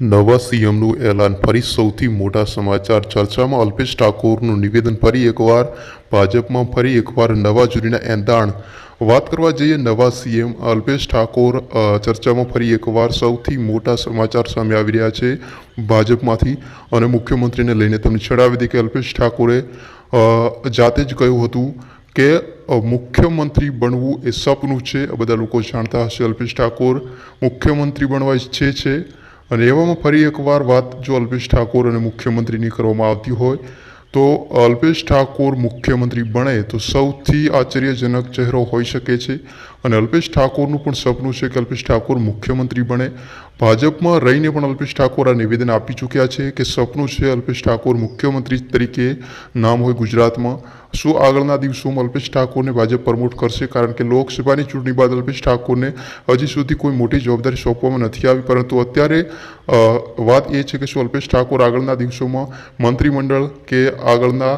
નવા સીએમનું એલાન ફરી સૌથી મોટા સમાચાર ચર્ચામાં અલ્પેશ ઠાકોરનું નિવેદન ફરી એકવાર. ભાજપમાં ફરી એકવાર નવા જૂરીના એંધાણ. વાત કરવા જઈએ નવા સીએમ અલ્પેશ ઠાકોર ચર્ચામાં ફરી એકવાર સૌથી મોટા સમાચાર સામે આવી રહ્યા છે ભાજપમાંથી. અને મુખ્યમંત્રીને લઈને તમને જણાવી દઈએ કે અલ્પેશ ઠાકોરે જાતે જ કહ્યું હતું કે મુખ્યમંત્રી બનવું એ સપનું છે. બધા લોકો જાણતા હશે અલ્પેશ ઠાકોર. મુખ્યમંત્રી બનવા ઈચ્છે છે. અને એવામાં ફરી એકવાર વાત જો અલ્પેશ ઠાકોર અને મુખ્યમંત્રીની કરવામાં આવતી હોય, તો અલ્પેશ ઠાકોર મુખ્યમંત્રી બને તો સૌથી આશ્ચર્યજનક ચહેરો હોઈ શકે છે. અને અલ્પેશ ઠાકોરનું પણ સપનું છે કે અલ્પેશ ઠાકોર મુખ્યમંત્રી બને. ભાજપમાં રહીને પણ અલ્પેશ ઠાકોર આ નિવેદન આપી ચૂક્યા છે કે સપનું છે અલ્પેશ ઠાકોર મુખ્યમંત્રી તરીકે નામ હોય ગુજરાતમાં. શું આગળના દિવસોમાં અલ્પેશ ઠાકોરને ભાજપ પ્રમોટ કરશે? કારણ કે લોકસભાની ચૂંટણી બાદ અલ્પેશ ઠાકોરને હજી સુધી કોઈ મોટી જવાબદારી સોંપવામાં નથી આવી, પરંતુ અત્યારે વાત એ છે કે શું અલ્પેશ ઠાકોર આગળના દિવસોમાં મંત્રીમંડળ કે આગળના